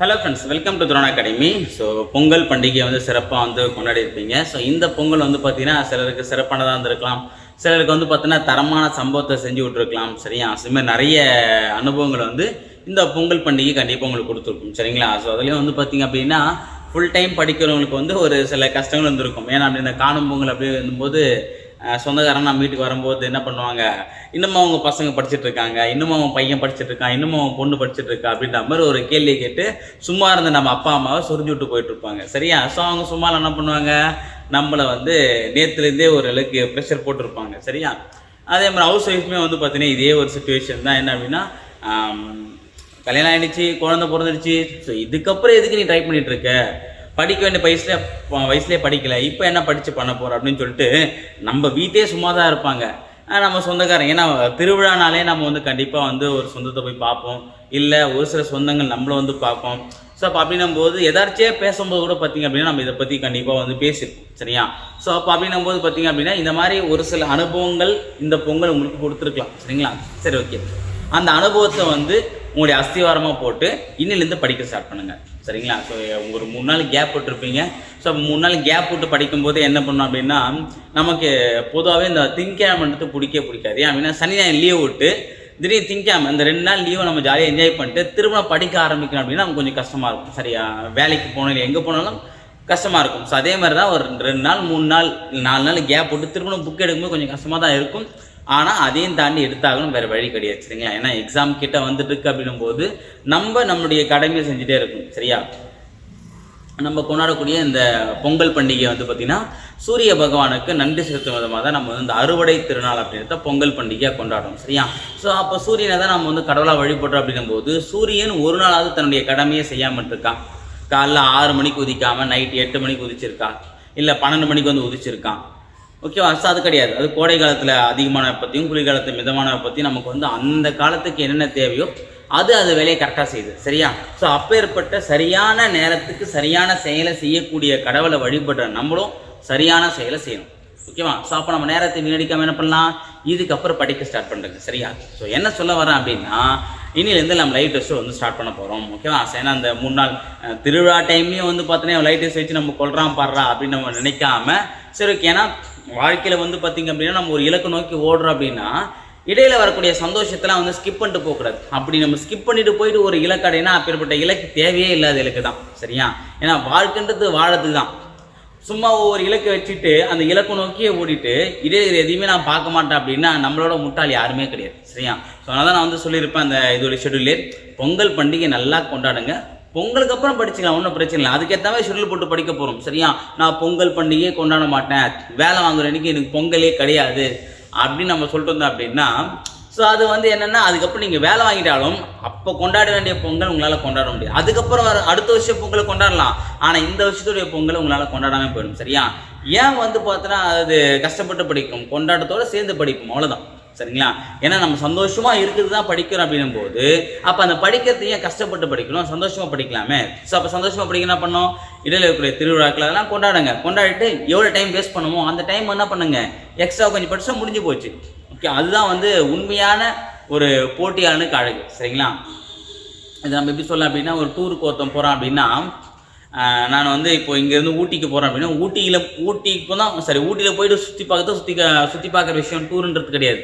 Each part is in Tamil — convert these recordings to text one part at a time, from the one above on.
Hello friends welcome to drone academy so Pongal பண்டிகையை வந்து சிறப்பாக வந்து கொண்டாடி இருப்பீங்க ஸோ இந்த பொங்கல் வந்து பார்த்தீங்கன்னா சிலருக்கு சிறப்பானதாக இருந்திருக்கலாம். சிலருக்கு வந்து பார்த்தீங்கன்னா தரமான சம்பவத்தை செஞ்சு விட்ருக்கலாம் சரியா? அதுமாதிரி நிறைய அனுபவங்கள் வந்து இந்த பொங்கல் பண்டிகை கண்டிப்பாக உங்களுக்கு கொடுத்துருக்கும். சரிங்களா? ஸோ அதுலேயும் வந்து பார்த்தீங்க அப்படின்னா ஃபுல் டைம் படிக்கிறவங்களுக்கு வந்து ஒரு சில கஷ்டங்கள் வந்துருக்கும் ஏன்னா அப்படி இந்த காணும் பொங்கல் அப்படி இருக்கும்போது சொந்தக்காரன் நம்ம வீட்டுக்கு வரும்போது என்ன பண்ணுவாங்க? இன்னமும் அவங்க பசங்க படிச்சுட்டு இருக்காங்க. இன்னமும் அவன் பையன் படிச்சுட்டு இருக்கான். இன்னமும் அவன் பொண்ணு படிச்சுட்டு இருக்கா? அப்படின்ற மாதிரி ஒரு கேள்வி கேட்டு சும்மா இருந்த நம்ம அப்பா அம்மாவை சொரிஞ்சு விட்டு போயிட்டு இருப்பாங்க. சரியா? ஸோ அவங்க சும்மா என்ன பண்ணுவாங்க? நம்மளை வந்து நேற்றுலேருந்தே ஒரு அளவுக்கு ப்ரெஷர் போட்டிருப்பாங்க. சரியா? அதே மாதிரி ஹவுஸ் ஒய்ஃப்மே வந்து பார்த்தீங்கன்னா இதே ஒரு சுச்சுவேஷன் தான். என்ன அப்படின்னா கல்யாணம் ஆகிடுச்சு குழந்தை பிறந்துடுச்சு. ஸோ இதுக்கப்புறம் எதுக்கு நீ ட்ரை பண்ணிகிட்ருக்க இருக்க? படிக்க வேண்டிய வயசுல வயசுலேயே படிக்கல. இப்போ என்ன படித்து பண்ண போகிறோம் அப்படின்னு சொல்லிட்டு நம்ம வீட்டே சும்மா தான் இருப்பாங்க நம்ம சொந்தக்காரங்க. ஏன்னா திருவிழானாலே நம்ம வந்து கண்டிப்பாக வந்து ஒரு சொந்தத்தை போய் பார்ப்போம். இல்லை ஒரு சில சொந்தங்கள் நம்மளை வந்து பார்ப்போம். ஸோ அப்போ அப்படின்னும் போது எதாச்சியாக பேசும்போது கூட பார்த்திங்க அப்படின்னா நம்ம இதை பற்றி கண்டிப்பாக வந்து பேசியிருப்போம் சரியா? ஸோ அப்போ அப்படின்னும் போது பார்த்தீங்க அப்படின்னா இந்த மாதிரி ஒரு சில அனுபவங்கள் இந்த பொங்கல் உங்களுக்கு கொடுத்துருக்கலாம். சரிங்களா? சரி ஓகே. அந்த அனுபவத்தை வந்து உங்களுடைய அஸ்திவாரமாக போட்டு இன்னிலேருந்து படிக்க ஸ்டார்ட் பண்ணுங்கள் சரிங்களா? ஸோ ஒரு மூணு நாள் கேப் விட்டுருப்பீங்க. ஸோ மூணு நாள் கேப் விட்டு படிக்கும்போது என்ன பண்ணோம் அப்படின்னா நமக்கு பொதுவாகவே இந்த திங்கக்கிழமைன்றது பிடிக்கவே பிடிக்காது. ஏன் அப்படின்னா சனி ஞாயிறு லீவ் விட்டு திடீர் திங்காம இந்த ரெண்டு நாள் லீவை நம்ம ஜாலியாக என்ஜாய் பண்ணிட்டு திரும்ப படிக்க ஆரம்பிக்கணும் அப்படின்னா நமக்கு கொஞ்சம் கஷ்டமாக இருக்கும். சரியா? வேலைக்கு போகணும் இல்லை எங்கே போனாலும் கஷ்டமாக இருக்கும். ஸோ அதே மாதிரி தான் ஒரு ரெண்டு நாள் மூணு நாள் நாலு நாள் கேப் விட்டு திரும்ப புக் எடுக்கும்போது கொஞ்சம் கஷ்டமாக தான் இருக்கும். ஆனால் அதையும் தாண்டி எடுத்தாகணும் வேறு வழி கிடையாது சரிங்களா? ஏன்னா எக்ஸாம் கிட்ட வந்துட்டு இருக்கு அப்படின்னும் போது நம்ம நம்மளுடைய கடமையை செஞ்சுட்டே இருக்கும் சரியா? நம்ம கொண்டாடக்கூடிய இந்த பொங்கல் பண்டிகை வந்து பார்த்திங்கன்னா சூரிய பகவானுக்கு நன்றி செலுத்தும் விதமாக தான் நம்ம வந்து இந்த அறுவடை திருநாள் அப்படின்றத பொங்கல் பண்டிகையாக கொண்டாடுறோம் சரியா? ஸோ அப்போ சூரியனை தான் நம்ம வந்து கடவுளாக வழிபடுறோம் அப்படின்னும்போது சூரியன் ஒரு நாளாவது தன்னுடைய கடமையை செய்யாமல் இருக்கான் காலைல ஆறு மணிக்கு உதிக்காமல் நைட் எட்டு மணிக்கு உதிச்சிருக்கான் இல்லை பன்னெண்டு மணிக்கு வந்து உதிச்சிருக்கான் ஓகேவா ஸோ அது கிடையாது. அது கோடை காலத்தில் அதிகமான வெப்பத்தையும் குளிர்காலத்தில் மிதமான வெப்பத்தையும் நமக்கு வந்து அந்த காலத்துக்கு என்னென்ன தேவையோ அது அது வேலையை கரெக்டாக செய்யுது. சரியா? ஸோ அப்பேற்பட்ட சரியான நேரத்துக்கு சரியான செயலை செய்யக்கூடிய கடவுளை வழிபடுற நம்மளும் சரியான செயலை செய்யணும். ஓகேவா ஸோ அப்போ நம்ம நேரத்தை வீணடிக்காமல் என்ன பண்ணலாம்? இதுக்கப்புறம் படிக்க ஸ்டார்ட் பண்ணுறது சரியா? ஸோ என்ன சொல்ல வரேன் அப்படின்னா இனியிலேருந்து நம்ம லைட் டெஸ்ட்டு வந்து ஸ்டார்ட் பண்ண போகிறோம் ஓகேவா ஏன்னா அந்த மூணு நாள் திருவிழா டைம்லேயும் வந்து பார்த்தோன்னா லைட் டெஸ்ட் வச்சு நம்ம கொள்றான் பாடுறா அப்படின்னு நம்ம நினைக்காம சரி ஓகே ஏன்னா வாழ்க்கையில் வந்து பார்த்தீங்க அப்படின்னா நம்ம ஒரு இலக்கு நோக்கி ஓடுறோம் அப்படின்னா இடையில வரக்கூடிய சந்தோஷத்தெல்லாம் வந்து ஸ்கிப் பண்ணிட்டு போகக்கூடாது. அப்படி நம்ம ஸ்கிப் பண்ணிட்டு போயிட்டு ஒரு இலக்கு அடையினா அப்பேற்பட்ட இலக்கு தேவையே இல்லாத இலக்கு தான். சரியா? ஏன்னா வாழ்க்கைன்றது வாழறது தான். சும்மா ஒவ்வொரு இலக்கை வச்சுட்டு அந்த இலக்கு நோக்கியே ஓடிட்டு இதே இது எதையுமே நான் பார்க்க மாட்டேன் அப்படின்னா நம்மளோட முட்டாள் யாருமே கிடையாது. சரியா? ஸோ அதனால நான் வந்து சொல்லியிருப்பேன் அந்த இதோட ஷெடியூலே பொங்கல் பண்டிகை நல்லா கொண்டாடுங்க. பொங்கலுக்கு அப்புறம் படிச்சுக்கலாம் ஒன்றும் பிரச்சனை இல்லை. அதுக்கேற்ற மாதிரி ஷெடியூல் போட்டு படிக்க போகிறோம் சரியா? நான் பொங்கல் பண்டிகையே கொண்டாட மாட்டேன். வேலை வாங்குற அன்னைக்கு எனக்கு பொங்கலே கிடையாது. அப்படின்னு நம்ம சொல்லிட்டு வந்தோம் அப்படின்னா ஸோ அது வந்து என்னென்னா அதுக்கப்புறம் நீங்கள் வேலை வாங்கிட்டாலும் அப்போ கொண்டாட வேண்டிய பொங்கல் உங்களால் கொண்டாட முடியாது. அதுக்கப்புறம் வர அடுத்த வருஷம் பொங்கலை கொண்டாடலாம். ஆனால் இந்த வருஷத்துடைய பொங்கலை உங்களால் கொண்டாடாமல் போயிடும். சரியா? ஏன் வந்து பார்த்தோன்னா அது கஷ்டப்பட்டு படிக்கும் கொண்டாட்டத்தோடு சேர்ந்து படிப்போம். அவ்வளோதான் சரிங்களா? ஏன்னா நம்ம சந்தோஷமா இருக்கிறது தான் படிக்கிறோம் அப்படின்னும் போது அப்போ அந்த படிக்கிறது ஏன் கஷ்டப்பட்டு படிக்கணும்? சந்தோஷமா படிக்கலாமே. ஸோ அப்போ சந்தோஷமா படிக்க என்ன பண்ணோம்? இடையில இருக்கக்கூடிய திருவிழாக்கள் அதெல்லாம் கொண்டாடுங்க. கொண்டாடிட்டு எவ்வளோ டைம் வேஸ்ட் பண்ணுமோ அந்த டைம் என்ன பண்ணுங்க? எக்ஸ்ட்ரா கொஞ்சம் படிச்சா முடிஞ்சு போச்சு. ஓகே அதுதான் வந்து உண்மையான ஒரு போட்டியாளனுக்கு அழகு சரிங்களா? இது நம்ம எப்படி சொல்லலாம் அப்படின்னா ஒரு டூருக்கு ஒருத்தன் போகிறான் அப்படின்னா நான் வந்து இப்போ இங்கேருந்து ஊட்டிக்கு போகிறேன் அப்படின்னா ஊட்டியில் ஊட்டிக்கு தான் சரி ஊட்டியில் போயிட்டு சுற்றி பார்க்கறது சுற்றி சுற்றி பார்க்குற விஷயம் டூருன்றது கிடையாது.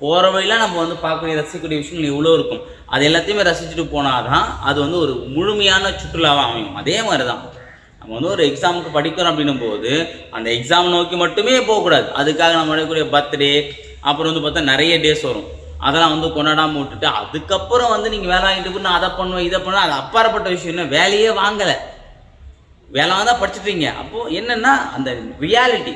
போகிற வழியில் நம்ம வந்து பார்க்கக்கூடிய ரசிக்கக்கூடிய விஷயங்கள் இவ்வளோ இருக்கும். அது எல்லாத்தையுமே ரசிச்சுட்டு போனால் தான் அது வந்து ஒரு முழுமையான சுற்றுலாவாக அமையும். அதே மாதிரி தான் நம்ம வந்து ஒரு எக்ஸாமுக்கு படிக்கிறோம் அப்படின்னும் போது அந்த எக்ஸாம் நோக்கி மட்டுமே போகக்கூடாது. அதுக்காக நம்ம எடுக்கக்கூடிய பர்த்டே அப்புறம் வந்து பார்த்தா நிறைய டேஸ் வரும். அதெல்லாம் வந்து கொண்டாடாமல் விட்டுட்டு அதுக்கப்புறம் வந்து நீங்கள் வேலை வாங்கிட்டு போய் நான் அதை பண்ணுவேன் இதை பண்ணுவேன் அது அப்பாற்பட்ட விஷயம் என்ன வேலையே வாங்கலை. வேலை தான் படிச்சுட்டீங்க. அப்போது என்னென்னா அந்த ரியாலிட்டி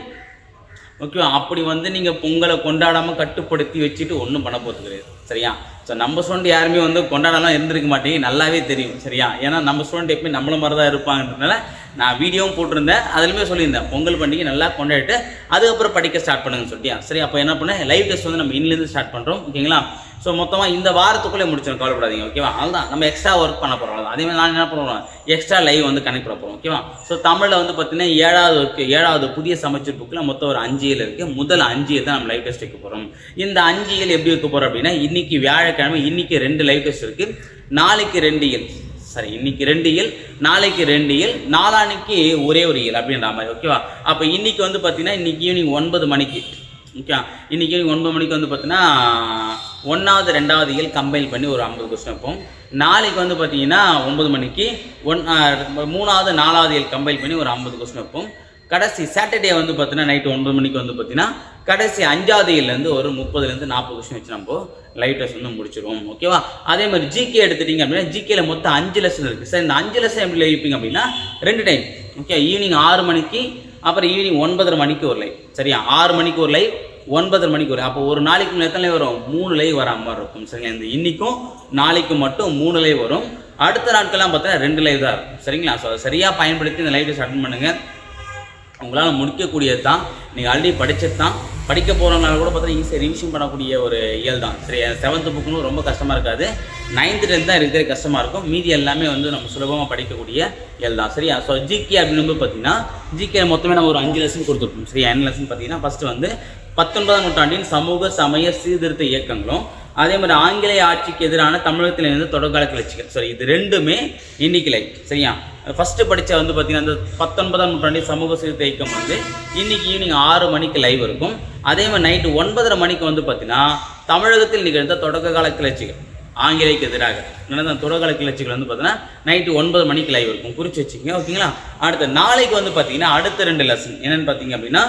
ஓகேவா அப்படி வந்து நீங்கள் பொங்கலை கொண்டாடாமல் கட்டுப்படுத்தி வச்சுட்டு ஒன்றும் பண்ண போகிறது கிடையாது. சரியா? ஸோ நம்ம ஸ்டூடெண்ட் யாருமே வந்து கொண்டாடலாம் இருந்திருக்க மாட்டேங்க நல்லாவே தெரியும். சரியா? ஏன்னா நம்ம ஸ்டூடெண்ட் எப்பயும் நம்மள மாதிரி தான் இருப்பாங்கன்றதுனால நான் வீடியோவும் போட்டிருந்தேன். அதுலேயுமே சொல்லியிருந்தேன். பொங்கல் பண்டிகை நல்லா கொண்டாடிட்டு அதுக்கப்புறம் படிக்க ஸ்டார்ட் பண்ணுங்கன்னு சொல்லிட்டியா சரி அப்போ என்ன பண்ணேன்? லைவ் டெஸ்ட் வந்து நம்ம இன்னிலேருந்து ஸ்டார்ட் பண்ணுறோம் ஓகேங்களா ஸோ மொத்தமாக இந்த வாரத்துக்குள்ளே முடிச்சிடும் கவலைப்படாதீங்க ஓகேவா அதுதான் நம்ம எக்ஸ்ட்ரா ஒர்க் பண்ண போகிறோம் அதே மாதிரி நான் என்ன பண்ணுவோம் எக்ஸ்ட்ரா லைவ் வந்து கனெக்ட் பண்ண போகிறோம் ஓகேவா ஸோ தமிழில் வந்து பார்த்தீங்கன்னா ஏழாவது ஏழாவது புதிய சமைச்சர் புக்கில் மொத்தம் ஒரு அஞ்சு இயல் இருக்குது முதல் அஞ்சு இயல் தான் நம்ம லைவ் டெஸ்ட் வைக்க போகிறோம் இந்த அஞ்சு இயல் எப்படி வைக்க போகிறோம் அப்படின்னா இன்றைக்கி வியாழக்கிழமை இன்றைக்கி ரெண்டு லைவ் டெஸ்ட் இருக்குது நாளைக்கு ரெண்டு இயல் சரி இன்னைக்கு ரெண்டு இயல் நாளைக்கு ரெண்டு இயல் நாளான்னைக்கு ஒரே ஒரு இயல் அப்படின்ற மாதிரி ஓகேவா அப்போ இன்னைக்கு வந்து பார்த்தீங்கன்னா இன்னைக்கு ஈவினிங் ஒன்பது மணிக்கு ஓகே இன்னைக்கு ஈவினிங் ஒன்பது மணிக்கு வந்து பார்த்தீங்கன்னா ஒன்றாவது ரெண்டாவது இயல் கம்பைன் பண்ணி ஒரு ஐம்பது கொஸ்டின் வைப்போம். நாளைக்கு வந்து பார்த்தீங்கன்னா ஒன்பது மணிக்கு ஒன் மூணாவது நாலாவது இயல் கம்பைன் பண்ணி ஒரு ஐம்பது கொஸ்டின் வைப்போம். கடைசி சாட்டர்டே வந்து பார்த்தீங்கன்னா நைட்டு ஒன்பது மணிக்கு வந்து பார்த்தீங்கன்னா கடைசி அஞ்சாவது இயர்லேருந்து ஒரு முப்பதுலேருந்து நாற்பது கொஸ்டின் வச்சு நம்ம லைவ் டெஸ்ட் வந்து முடிச்சிருவோம். ஓகேவா அதே மாதிரி ஜிகே எடுத்துட்டீங்க அப்படின்னா ஜிகேல மொத்தம் அஞ்சு லெசன் இருக்குது சார் இந்த அஞ்சு லெசன் எப்படி லைவிப்பீங்க அப்படின்னா ரெண்டு டைம் ஓகே ஈவினிங் ஆறு மணிக்கு அப்புறம் ஈவினிங் ஒன்பதரை மணிக்கு ஒரு லைவ் சரியா? ஆறு மணிக்கு ஒரு லைவ் ஒன்பதரை மணிக்கு வரும். அப்போ ஒரு நாளைக்கு எத்தனை வரும்? மூணு லைவ் வரா மாதிரி இருக்கும். சரிங்களா? இந்த இன்னைக்கும் நாளைக்கு மட்டும் மூணு லைவ் வரும். அடுத்த நாட்கள்லாம் பார்த்தீங்கன்னா ரெண்டு லைவ் தான் இருக்கும். சரிங்களா? ஸோ அதை சரியாக பயன்படுத்தி இந்த லைவ் அட்டன் பண்ணுங்கள் உங்களால் முடிக்கக்கூடியது தான். நீங்கள் ஆல்ரெடி படிச்சது தான். படிக்க போகிறவங்களால கூட பார்த்தீங்கன்னா ஈஸியாக ரிவிஷன் பண்ணக்கூடிய ஒரு இயல் தான். சரி செவன்த்து புக்குன்னு ரொம்ப கஷ்டமாக இருக்காது. நைன்த்து டென்த் தான் இருக்கிற கஷ்டமாக இருக்கும். மீதி எல்லாமே வந்து நம்ம சுலபமாக படிக்கக்கூடிய இயல் தான். சரியா? ஸோ ஜிகே அப்படின்னு பார்த்தீங்கன்னா ஜிகே மொத்தமே நம்ம ஒரு அஞ்சு லெசன் கொடுத்துருக்கோம். சரியா? என்ன லெசன் பார்த்தீங்கன்னா ஃபஸ்ட்டு வந்து பத்தொன்பதாம் நூற்றாண்டின் சமூக சமய சீர்திருத்த இயக்கங்களும் அதே மாதிரி ஆங்கிலேய ஆட்சிக்கு எதிரான தமிழகத்தில் இருந்து தொடர்கால கிளர்ச்சிகள் சரி இது ரெண்டுமே இன்னைக்கு சரியா? ஃபர்ஸ்ட் படித்த வந்து பார்த்தீங்கன்னா அந்த பத்தொன்பதாம் நூற்றாண்டின் சமூக சீர்திருத்த இயக்கம் வந்து இன்னைக்கு ஈவினிங் ஆறு மணிக்கு லைவ் இருக்கும். அதே மாதிரி நைட்டு ஒன்பதரை மணிக்கு வந்து பார்த்தீங்கன்னா தமிழகத்தில் நிகழ்ந்த தொடக்ககால கிளர்ச்சிகள் ஆங்கிலேயக்கு எதிராக. நடந்த தொடக்கால தொடர்கால கிளர்ச்சிகள் வந்து பார்த்தீங்கன்னா நைட்டு ஒன்பது மணிக்கு லைவ் இருக்கும். குறித்து வச்சுக்கோங்க ஓகேங்களா அடுத்த நாளைக்கு வந்து பார்த்தீங்கன்னா அடுத்த ரெண்டு லெசன் என்னென்னு பார்த்தீங்க அப்படின்னா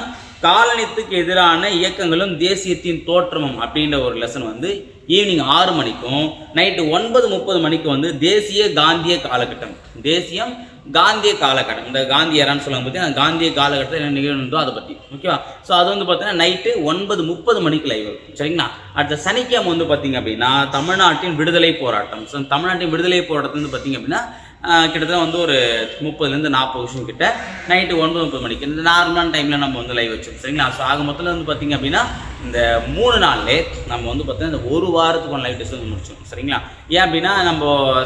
காலனித்துக்கு எதிரான இயக்கங்களும் தேசியத்தின் தோற்றமும் அப்படின்ற ஒரு லெசன் வந்து ஈவினிங் ஆறு மணிக்கும் நைட்டு ஒன்பது முப்பது மணிக்கு வந்து தேசிய காந்திய காலகட்டம். தேசியம் காந்திய காலகட்டம். இந்த காந்தியரான்னு சொல்லுவாங்க பார்த்தீங்கன்னா காந்திய காலகட்டத்தில் என்ன நிகழ்ந்தோ அதை பற்றி ஓகேவா? ஸோ அது வந்து பார்த்தீங்கன்னா நைட்டு ஒன்பது முப்பது மணிக்கு லைவ் இருக்கும் சரிங்களா? அடுத்த சனிக்கிழமை வந்து பார்த்தீங்க அப்படின்னா தமிழ்நாட்டின் விடுதலை போராட்டம். ஸோ தமிழ்நாட்டின் விடுதலை போராட்டம் வந்து பார்த்தீங்க அப்படின்னா கிட்டத்தட்ட வந்து ஒரு முப்பதுலேருந்து நாற்பது வருஷம் கிட்ட. நைட்டு ஒன்பது முப்பது மணிக்கு. இந்த நார்மலான டைமில் நம்ம வந்து லைவ் வச்சோம். சரிங்களா? ஸோ ஆக மொத்தத்தில் வந்து பார்த்தீங்க அப்படின்னா இந்த மூணு நாள்லே நம்ம வந்து பார்த்தீங்கன்னா இந்த ஒரு வாரத்துக்கு லைவ் டெஸ்ட் வந்து முடிச்சோம். சரிங்களா? ஏன் அப்படின்னா நம்ம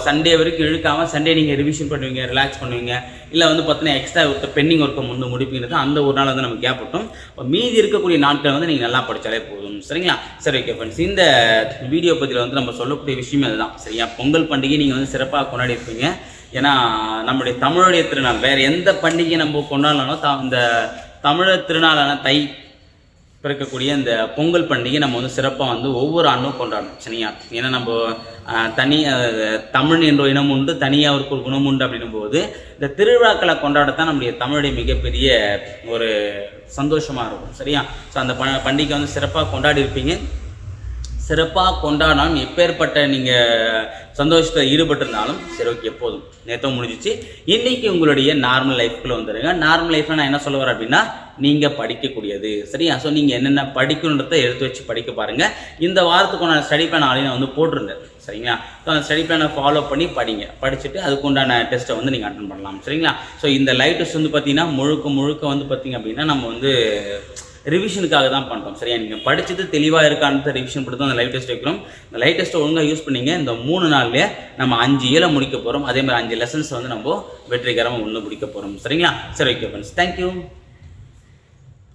சண்டே வரைக்கும் இழுக்காமல் சண்டே நீங்கள் ரிவிஷன் பண்ணுவீங்க ரிலாக்ஸ் பண்ணுவீங்க. இல்லை வந்து பார்த்தீங்கன்னா எக்ஸ்ட்ரா ஒருத்த பெண்டிங் ஒர்க்கை முந்து முடிப்பீங்கிறது அந்த ஒரு நாள் வந்து நம்ம கேப் விட்டோம். இப்போ மீதி இருக்கக்கூடிய நாட்கள் வந்து நீங்கள் நல்லா படித்தாலே போதும். சரிங்களா? சரி ஓகே ஃப்ரெண்ட்ஸ் இந்த வீடியோ பற்றியில் வந்து நம்ம சொல்லக்கூடிய விஷயமே அதுதான். சரியா? பொங்கல் பண்டிகை நீங்கள் வந்து சிறப்பாக கொண்டாடி இருப்பீங்க. ஏன்னா நம்முடைய தமிழுடைய திருநாள் வேறு எந்த பண்டிகை நம்ம கொண்டாடலானோ த இந்த தமிழர் திருநாளான தை பிறக்கக்கூடிய இந்த பொங்கல் பண்டிகை நம்ம வந்து சிறப்பாக வந்து ஒவ்வொரு ஆண்டும் கொண்டாடணும் சரியா ஏன்னா நம்ம தனி தமிழ் என்ற இனம் உண்டு தனியாக ஒரு குணம் உண்டு அப்படின்னும் போது இந்த திருவிழாக்களை கொண்டாடத்தான் நம்முடைய தமிழுடைய மிகப்பெரிய ஒரு சந்தோஷமாக இருக்கும் சரியா? ஸோ அந்த ப பண்டிகை வந்து சிறப்பாக கொண்டாடி இருப்பீங்க. சிறப்பாக கொண்டாடினாலும் எப்பேற்பட்ட நீங்கள் சந்தோஷத்தில் ஈடுபட்டிருந்தாலும் சரி ஓகே எப்போதும் நேற்று முடிஞ்சிச்சு. இன்றைக்கி உங்களுடைய நார்மல் லைஃப்குள்ளே வந்துடுங்க நார்மல் லைஃப்பில் நான் என்ன சொல்ல வரேன் அப்படின்னா நீங்கள் படிக்கக்கூடியது. சரியா? ஸோ நீங்கள் என்னென்ன படிக்கணுன்றதை எடுத்து வச்சு படிக்க பாருங்கள் இந்த வாரத்துக்கான ஸ்டடி பிளான் ஆல்ரெடி நான் வந்து போட்டிருந்தேன். சரிங்களா? ஸோ அந்த ஸ்டடி பிளானை ஃபாலோ பண்ணி படிங்க. படிச்சுட்டு அதுக்குண்டான டெஸ்ட்டை வந்து நீங்கள் அட்டன் பண்ணலாம். சரிங்களா? ஸோ இந்த லைவ் டெஸ்ட் வந்து பார்த்தீங்கன்னா முழுக்க முழுக்க வந்து பார்த்தீங்க அப்படின்னா நம்ம வந்து ரிவிஷனுக்காக தான் பண்ணுறோம் சரியா? நீங்கள் படிச்சது தெளிவாக இருக்கான்னு ரிவிஷன் பண்ணி தான் அந்த லைவ் டெஸ்ட் வைக்கிறோம். இந்த லைவ் டெஸ்ட்டை ஒழுங்காக யூஸ் பண்ணிங்க இந்த மூணு நாள்லேயே நம்ம அஞ்சு இயலை முடிக்க போகிறோம் அதே மாதிரி அஞ்சு லெசன்ஸ் வந்து நம்ம வெற்றிகரமாக ஒன்று முடிக்க போகிறோம் சரிங்களா? சரி ஓகே ஃப்ரெண்ட்ஸ் தேங்க்யூ